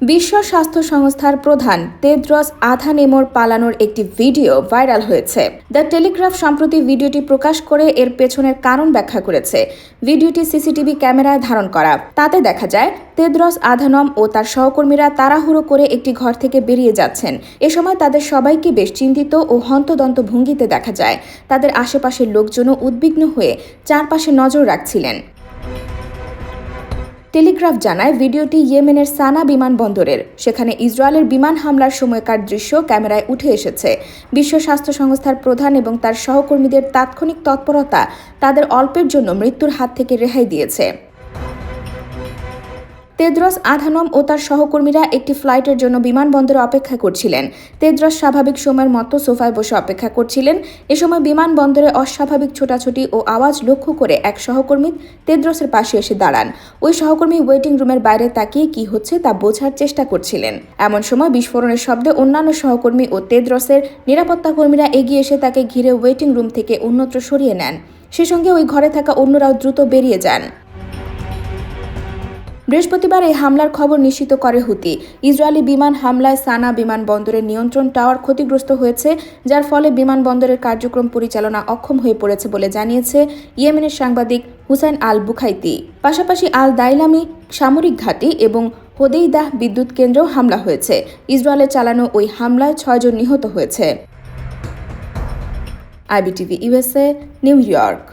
বিশ্ব স্বাস্থ্য সংস্থার প্রধান তেদ্রস আধানেমোর পালানোর একটি ভিডিও ভাইরাল হয়েছে। দ্য টেলিগ্রাফ সম্প্রতি ভিডিওটি প্রকাশ করে এর পেছনের কারণ ব্যাখ্যা করেছে। ভিডিওটি সিসিটিভি ক্যামেরায় ধারণ করা। তাতে দেখা যায় তেদ্রস আধানম ও তার সহকর্মীরা তাড়াহুড়ো করে একটি ঘর থেকে বেরিয়ে যাচ্ছেন। এ সময় তাদের সবাইকে বেশ চিন্তিত ও হন্তদন্ত ভঙ্গিতে দেখা যায়। তাদের আশেপাশের লোকজনও উদ্বিগ্ন হয়ে চারপাশে নজর রাখছিলেন। টেলিগ্রাফ জানায়, ভিডিওটি ইয়েমেনের সানা বিমানবন্দরের। সেখানে ইসরায়েলের বিমান হামলার সময়কার দৃশ্য ক্যামেরায় উঠে এসেছে। বিশ্ব স্বাস্থ্য সংস্থার প্রধান এবং তার সহকর্মীদের তাৎক্ষণিক তৎপরতা তাদের অল্পের জন্য মৃত্যুর হাত থেকে রেহাই দিয়েছে। তেদ্রস আধানম ও তার সহকর্মীরা একটি ফ্লাইটের জন্য বিমানবন্দরে অপেক্ষা করছিলেন। তেদ্রস স্বাভাবিক সময়ের মতো সোফায় বসে অপেক্ষা করছিলেন। এ সময় বিমানবন্দরে অস্বাভাবিক ছোটাছুটি ও আওয়াজ লক্ষ্য করে এক সহকর্মী তেদ্রসের পাশে এসে দাঁড়ান। ওই সহকর্মী ওয়েটিং রুমের বাইরে তাকিয়ে কি হচ্ছে তা বোঝার চেষ্টা করছিলেন। এমন সময় বিস্ফোরণের শব্দে অন্যান্য সহকর্মী ও তেদ্রসের নিরাপত্তা কর্মীরা এগিয়ে এসে তাকে ঘিরে ওয়েটিং রুম থেকে অন্যত্র সরিয়ে নেন। সে সঙ্গে ওই ঘরে থাকা অন্যরাও দ্রুত বেরিয়ে যান। বৃহস্পতিবার এই হামলার খবর নিশ্চিত করে হুতি। ইসরায়েলি বিমান হামলায় সানা বিমানবন্দরের নিয়ন্ত্রণ টাওয়ার ক্ষতিগ্রস্ত হয়েছে, যার ফলে বিমানবন্দরের কার্যক্রম পরিচালনা অক্ষম হয়ে পড়েছে বলে জানিয়েছে ইয়েমেনের সাংবাদিক হুসাইন আল বুখাইতি পাশাপাশি আল দাইলামি সামরিক ঘাঁটি এবং হোদেইদাহ বিদ্যুৎ কেন্দ্রেও হামলা হয়েছে। ইসরায়েলের চালানো ওই হামলায় ছয়জন নিহত হয়েছে। IBTV USA New York.